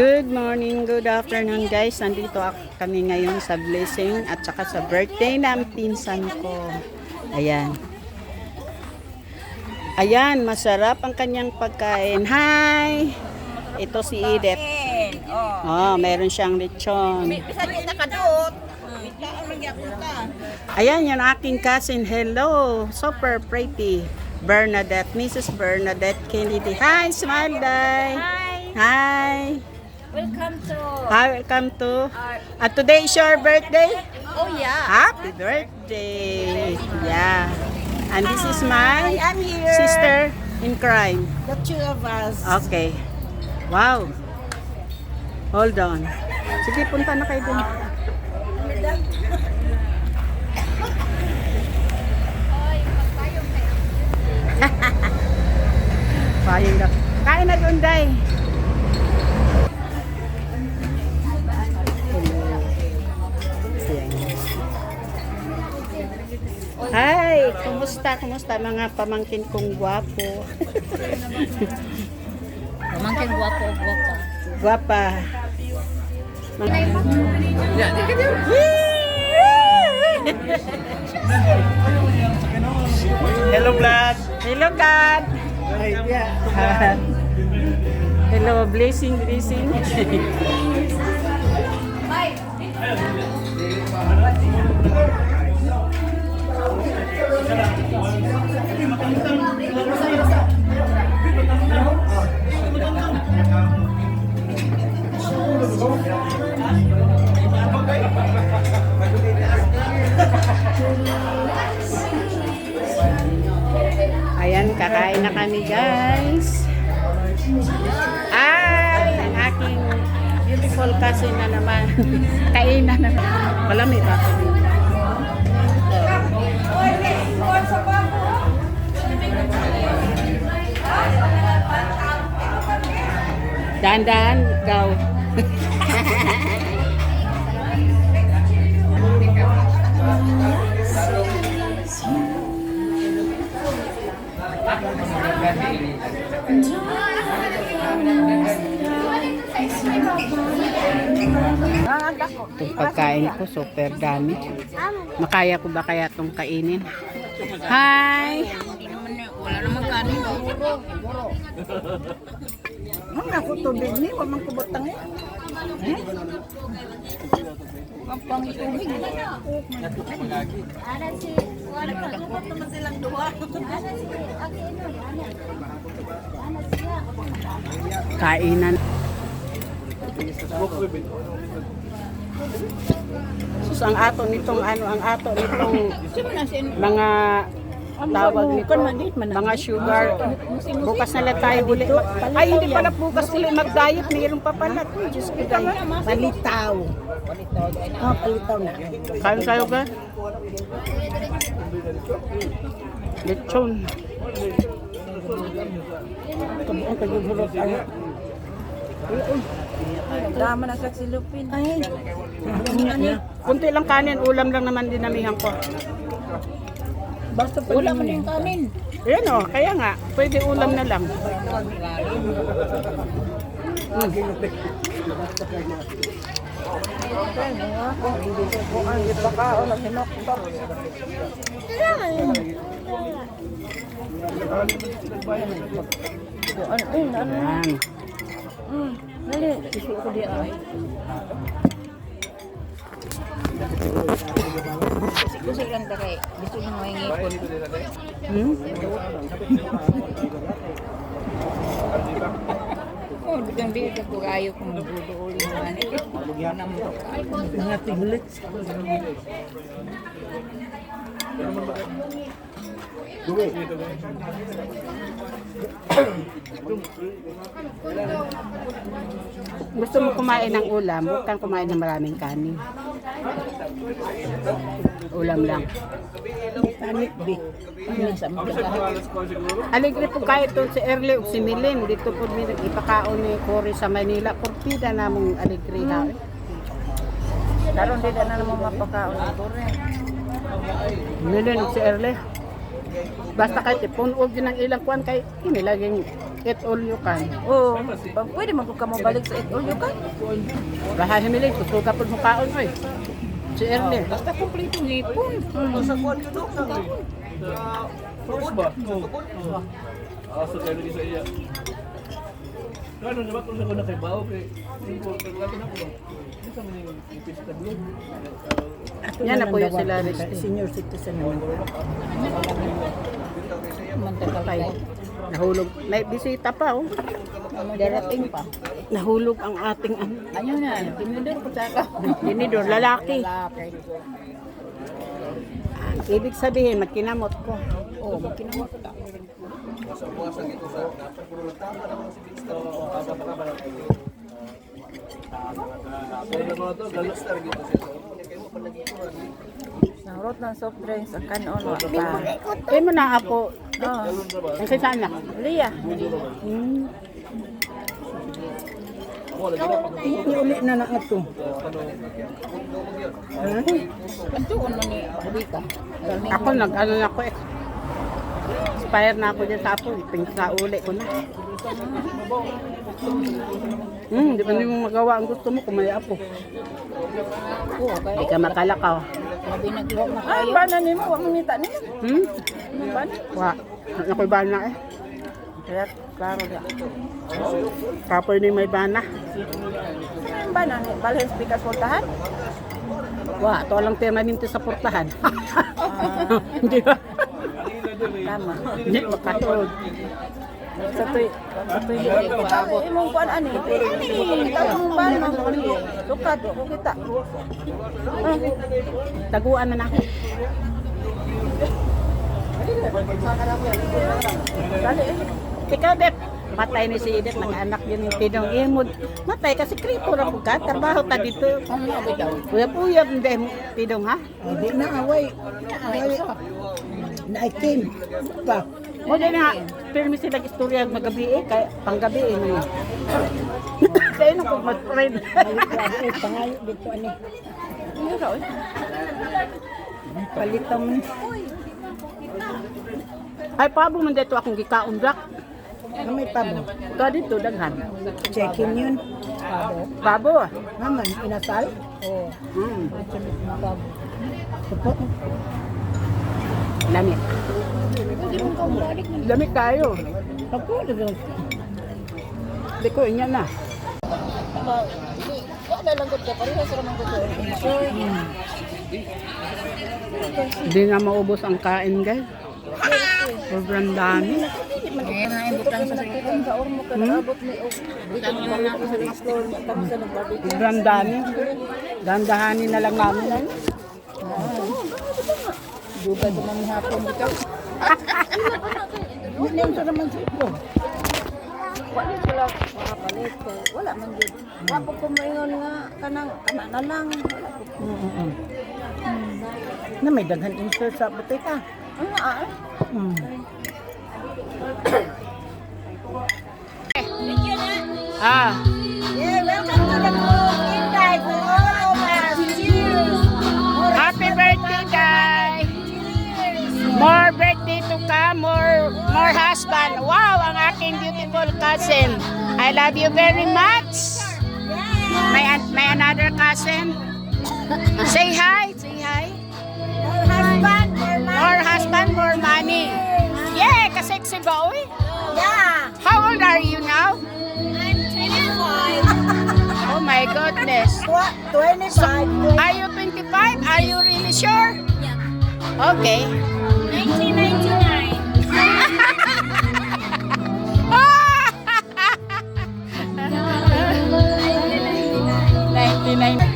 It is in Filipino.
Good morning, good afternoon guys. Nandito kami ngayon sa blessing at saka sa birthday ng pinsan ko. Ayan. Ayan, masarap ang kanyang pagkain. Hi! Ito si Edith. Oh. Oh, meron siyang lechon. Ayan, yung aking cousin. Hello! Super pretty. Bernadette. Mrs. Bernadette Kennedy. Hi, smile day. Hi. Hi. Welcome to Hi, welcome to. At today is your birthday. Oh yeah. Happy birthday! Yeah. And this is my I'm here. sister in crime. The two of us. Okay. Wow. Hold on. Sige, punta na kayo dun. Payong na. Kain na dun, Day. Hi! Kumusta? Kumusta mga pamangkin kong gwapo? Pamangkin guwapo o guwapa. Guwapa. Hello, Vlad. Hello, God. Hello, blessing, blessing. kami, guys. Ay, ang aking beautiful cousin na naman. Kainan na naman. Malamig ba? Dahan-dahan, gaw. pagkain ko, super dami. Makaya ko ba kaya itong kainin? Hi! Naman wala naman kanin. Ang ako tubig ni, wala mang kubotang eh. Ang pangitubig. Kainan. Sus, ang ato nitong ano, ang ato nitong mga tawag nito, mga sugar. Bukas na lang tayo uli. Ay, hindi pala bukas uli mag-diet. Mayroon pa pala. Diyos ko, guys. Palitaw. Oh, palitaw na. Kain kayo ba? Lechon. Kabuang kagubulot ano. Dama na sa silupin. Ay. Kunti lang kanin, ulam lang naman dinamihan ko. Basta wala mo na yung kanin. Ayan o, kaya nga, pwede ulam na lang. Mm. Ayan. Dali, isu ko di ay. Kasi lang ta kay gusto mo may ngipon. Hmm? Oh, biglang di ka kayo kung buduuli mo ani. Mga tiglit. Gusto mo kumain ng ulam, huwag kang kumain ng maraming kanin. Ulam lang. Panik bi. Aligre po kayo to si Erle o si Milin. Dito po mi ipakaon ni Cory sa Manila. Portida namong aligre ha. Karon di na naman mapakaon ko rin. Milin o si Erle. Basta kahit ipunog din ang ilang kuan kay inilaging Eat all you can. Oo. Pag pwede man kung ka mabalik sa it all you can. Baha himilig, tutuga po mo kaon ko eh. Si Erle. Basta kumpleto ngipon. First ba? Oo. Ah, so tayo sa iya. Kano na ba kung sa kuna kay Singko paglato na ko ba? Hindi sa mga ipis ka blue. Yan na po yung sila. Senior citizen naman. Patay. Nahulog. May bisita pa oh. Darating pa. Nahulog ang ating ano. Ano na, tinidor ko sa ka. Dinidor, lalaki. Lalaki. Ibig sabihin, magkinamot ko. Oo, makinamot ka. Kaya na mga to, galos na rin dito siya. Nangrot ng soft drinks ang kanon. Wa pa. Eh mo na ako. Oo. Ang saan na? Liya. Hmm. Iuli na na ito. Ito, ano ni Rika? Ako nag ano na ako eh. Expire na ako dyan sa apo. Iping sa uli ko na. Hmm, di ba hindi mo magawa ang gusto mo kung may apo? Hindi ka makalakaw. na Ay, kayo. ba na nimo? Wa mo nita niyo. Hmm? Ba? Wa. Ako'y bana eh. Kaya klaro ya. Kapoy ni may bana. Ba na ni balhin speakers voltahan? Wa, to lang permanente sa portahan. Hindi ba? Tama. Hindi makatod. Sa tuy, sa tuy di ko kuan ani. Ani, katong ban man ko ni. Lukat ko kita. Taguan na ako. Dali eh. Ikaw, Dep. Matay ni si Edith, mga anak yun yung tinong imod. Matay kasi kripo na ka. Trabaho ta dito. Uyap-uyap, hindi mo tinong ha? O, di na away. Away. Naikim. Pa. O dyan nga, pero may silang istorya magabi eh, kaya panggabi eh. naman. Kaya nung kung mag-friend. Pangayo dito ani. Raw? Palitan mo. Ay, pabo man dito akong gikaon black. Ano may tabo? Ka dito, daghan. Check-in yun. Pabo ah. Naman, inasal? Oo. Mm. Supo. Lamit. Na. Lamit tayo. Hindi ko, inya na. Lang sa. Hindi nga maubos ang kain, guys. Sobrang dami. Kaya nga ibutang sa sarili. Kung sa ormo ka naabot ni Butang na ako sa sa nagbarbecue. Sobrang dami. Dandahanin na lang namin. Dugay ko mami hapon dito. Yun yung sa naman sito. Wala sila makapalit kay wala man gyud. Wa po ko moingon nga kanang kana na lang. Wala. Mm-mm. Na may daghan insert sa butika. Ano ah? Mm. Ah. More, more husband. Wow, ang aking beautiful cousin. I love you very much. May, may another cousin. Say hi, say hi. More husband, more money. Yeah, kasexy ba, uy? Yeah, How old are you now? I'm 25. Oh my goodness. What? 25. Are you 25? Are you really sure? Yeah. Okay. 1999. 49